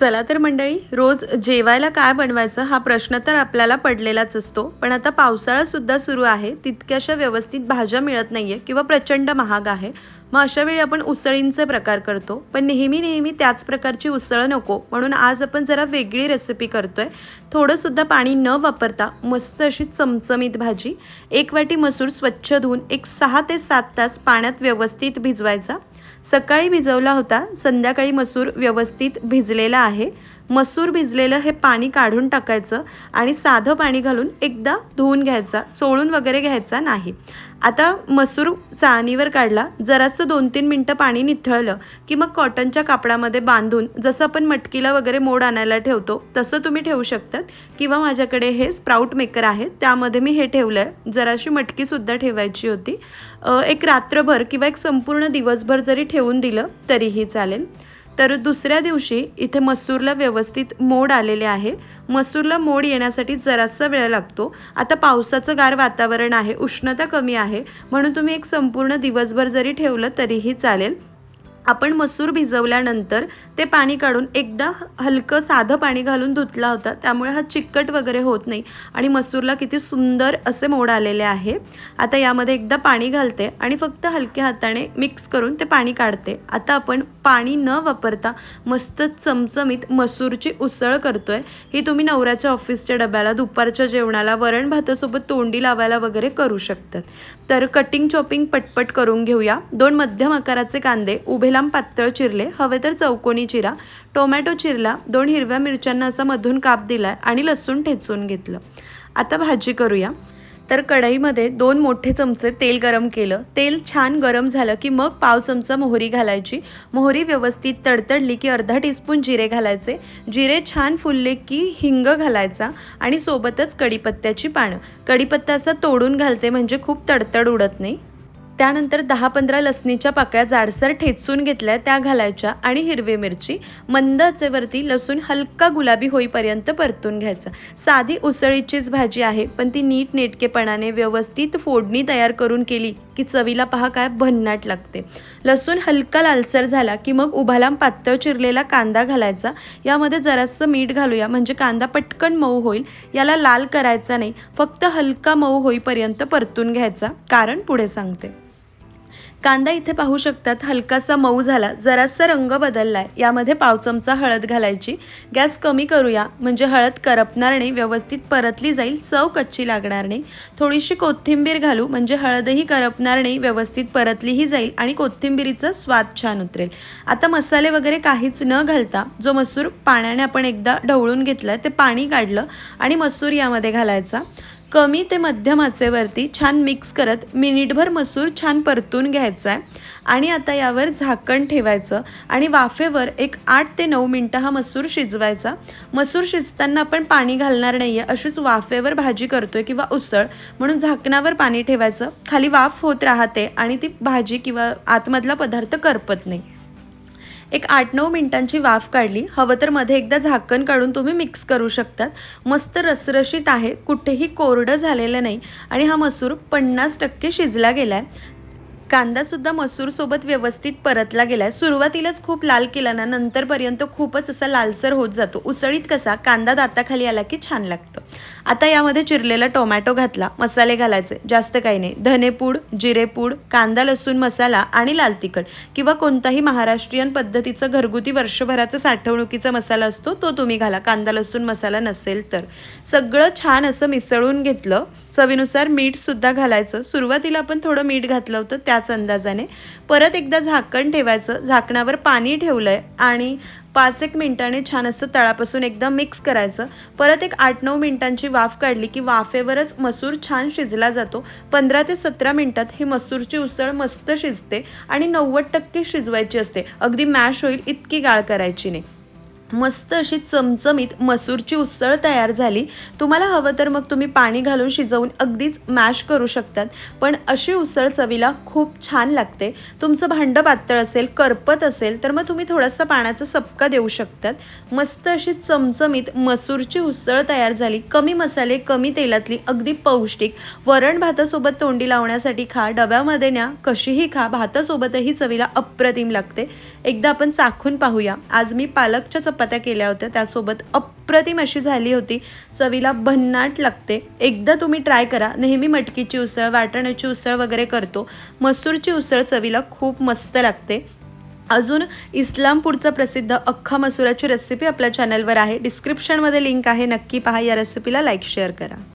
चला तर मंडळी रोज जेवायला काय बनवायचं हा प्रश्न तर आपल्याला पडलेलाच असतो. पण आता पावसाळासुद्धा सुरू आहे तितक्याशा व्यवस्थित भाज्या मिळत नाहीये किंवा प्रचंड महाग आहे. मग अशा वेळी आपण उसळींचे प्रकार करतो. पण नेहमी नेहमी त्याच प्रकारची उसळ नको. म्हणून आज आपण जरा वेगळी रेसिपी करतोय. थोडंसुद्धा पाणी न वापरता मस्त अशी चमचमीत भाजी एक वाटी मसूर स्वच्छ धुवून एक सहा ते सात तास पाण्यात व्यवस्थित भिजवायचा. सकाळी भिजवला होता संध्याकाळी मसूर व्यवस्थित भिजलेला आहे. मसूर भिजलेलं हे पाणी काढून टाकायचं आणि साधं पाणी घालून एकदा धुवून घ्यायचा चोळून वगैरे घ्यायचा नाही. आता मसूर चाळणीवर काढला जरासं दोन तीन मिनटं पाणी निथळलं की मग कॉटनच्या कापडामध्ये बांधून जसं आपण मटकीला वगैरे मोड आणायला ठेवतो तसं तुम्ही ठेवू शकतात. किंवा माझ्याकडे हे स्प्राऊट मेकर आहे त्यामध्ये मी हे ठेवलं आहे जराशी मटकीसुद्धा ठेवायची होती. एक रात्रभर किंवा एक संपूर्ण दिवसभर जरी ठेवून दिलं तरीही चालेल. तर दुसऱ्या दिवशी इथे मसूरला व्यवस्थित मोड आलेले आहे. मसूरला मोड येण्यासाठी जरासा वेळ लागतो. आता पावसाचं गार वातावरण आहे उष्णता कमी आहे. म्हणून तुम्ही एक संपूर्ण दिवसभर जरी ठेवलं तरीही चालेल. आपण मसूर भिजवल्यानंतर ते पाणी काढून एकदा हलकं साधं पाणी घालून धुतला होता त्यामुळे हा चिकट वगैरे होत नाही. आणि मसूरला किती सुंदर असे मोड आलेले आहे. आता यामध्ये एकदा पाणी घालते आणि फक्त हलक्या हाताने मिक्स करून ते पाणी काढते. आता आपण पाणी न वापरता मस्त चमचमीत मसूरची उसळ करतोय. ही तुम्ही नवऱ्याच्या ऑफिसच्या डब्याला दुपारच्या जेवणाला वरण भातासोबत तोंडी लावायला वगैरे करू शकतात. तर कटिंग चॉपिंग पटपट करून घेऊया. दोन मध्यम आकाराचे कांदे उभे लांब पातळ चिरले हवे तर चौकोनी चिरा. टोमॅटो चिरला दोन हिरव्या मिरच्यांना असा मधून काप दिला आणि लसूण ठेचून घेतलं. आता भाजी करूया. तर कढईमध्ये दोन मोठे चमचे तेल गरम केलं. तेल छान गरम झालं की मग पाव चमचा मोहरी घालायची. मोहरी व्यवस्थित तडतडली की अर्धा टीस्पून जिरे घालायचे. जिरे छान फुलले की हिंग घालायचा आणि सोबतच कढीपत्त्याची पानं. कढीपत्ता असा तोडून घालते म्हणजे खूप तडतड उडत नाही. त्यानंतर दहा पंधरा लसणीच्या पाकळ्या जाडसर ठेचून घेतल्या त्या घालायच्या आणि हिरवी मिरची मंद आचेवरती लसूण हलका गुलाबी होईपर्यंत परतून घ्यायचा. साधी उसळीचीच भाजी आहे पण ती नीट नेटकेपणाने व्यवस्थित फोडणी तयार करून केली की चवीला पहा काय भन्नाट लागते. लसूण हलका लालसर झाला की मग उभाला पातळ चिरलेला कांदा घालायचा. यामध्ये जरासं मीठ घालूया म्हणजे कांदा पटकन मऊ होईल. याला लाल करायचा नाही फक्त हलका मऊ होईपर्यंत परतून घ्यायचा कारण पुढे सांगते. कांदा इथे पाहू शकतात हलकासा मऊ झाला जरासा रंग बदललाय. यामध्ये पाव चमचा हळद घालायची. गॅस कमी करूया म्हणजे हळद करपणार नाही व्यवस्थित परतली जाईल चव कच्ची लागणार नाही. थोडीशी कोथिंबीर घालू म्हणजे हळदही करपणार नाही व्यवस्थित परतलीही जाईल आणि कोथिंबीरीचा स्वाद छान उतरेल. आता मसाले वगैरे काहीच न घालता जो मसूर पाण्याने आपण एकदा ढवळून घेतला ते पाणी काढलं आणि मसूर यामध्ये घालायचा. कमी ते मध्यम आचेवरती छान मिक्स करत मिनिटभर मसूर छान परतून घ्यायचा आहे आणि आता यावर झाकण ठेवायचं आणि वाफेवर एक आठ ते नऊ मिनटं हा मसूर शिजवायचा. मसूर शिजताना आपण पाणी घालणार नाही आहे अशीच वाफेवर भाजी करतो आहे किंवा उसळ. म्हणून झाकणावर पाणी ठेवायचं. खाली वाफ होत राहते आणि ती भाजी किंवा आतमधला पदार्थ करपत नाही. एक आठ नऊ मिनिटांची वाफ काढली. हवं तर मध्ये एकदा झाकण काढून तुम्ही मिक्स करू शकतात. मस्त रसरशीत आहे. कुठेही कोरडं झालेलं नाही. आणि हा मसूर पन्नास टक्के शिजला गेला आहे कांदासुद्धा मसूरसोबत व्यवस्थित परतला गेलाय. सुरुवातीलाच खूप लाल केला ना नंतरपर्यंत खूपच असा लालसर होत जातो. उसळीत कसा? कांदा दाताखाली आला की छान लागतं. आता यामध्ये चिरलेला टोमॅटो घातला मसाले घालायचे. जास्त काही नाही. धनेपूड जिरेपूड कांदा लसूण मसाला आणि लाल तिखट किंवा कोणताही महाराष्ट्रीयन पद्धतीचं घरगुती वर्षभराचा साठवणुकीचा मसाला असतो तो तुम्ही घाला. कांदा लसूण मसाला नसेल तर. सगळं छान असं मिसळून घेतलं. चवीनुसार मीठसुद्धा घालायचं. सुरुवातीला आपण थोडं मीठ घातलं होतं त्याच अंदाजाने. परत एकदा झाकण ठेवायचं. झाकणावर पाणी ठेवलंय आणि पाच एक मिनिटाने छान असं तळापासून एकदा मिक्स करायचं. परत एक आठ नऊ मिनिटांची वाफ काढली की वाफेवरच मसूर छान शिजला जातो. पंधरा ते सतरा मिनिटात ही मसूरची उसळ मस्त शिजते आणि नव्वद टक्के शिजवायची असते. अगदी मॅश होईल इतकी गाळ करायची नाही. मस्त अशी चमचमीत मसूरची उसळ तयार झाली. तुम्हाला हवं तर मग तुम्ही पाणी घालून शिजवून अगदीच मॅश करू शकतात. पण अशी उसळ चवीला खूप छान लागते. तुमचं भांडं पातळ असेल करपत असेल तर मग तुम्ही थोडासा पाण्याचा सपका देऊ शकतात. मस्त अशी चमचमीत मसूरची उसळ तयार झाली. कमी मसाले कमी तेलातली अगदी पौष्टिक वरण भातासोबत तोंडी लावण्यासाठी खा. डब्यामध्ये न्या कशीही खा. भातासोबतही चवीला अप्रतिम लागते. एकदा आपण चाखून पाहूया. आज मी पालकच्या चप चपात्या केल्या होत्या. त्यासोबत अप्रतिम अशी झाली होती. चवीला भन्नाट लागते. एकदा तुम्ही ट्राय करा. नेहमी मटकीची उसळ वाटण्याची उसळ वगैरे करतो. मसूरची उसळ चवीला खूप मस्त लागते. अजून इस्लामपूरचा प्रसिद्ध अख्खा मसुराची रेसिपी आपल्या चॅनलवर आहे. डिस्क्रिप्शनमध्ये लिंक आहे. नक्की पहा. या रेसिपीला लाईक शेअर करा.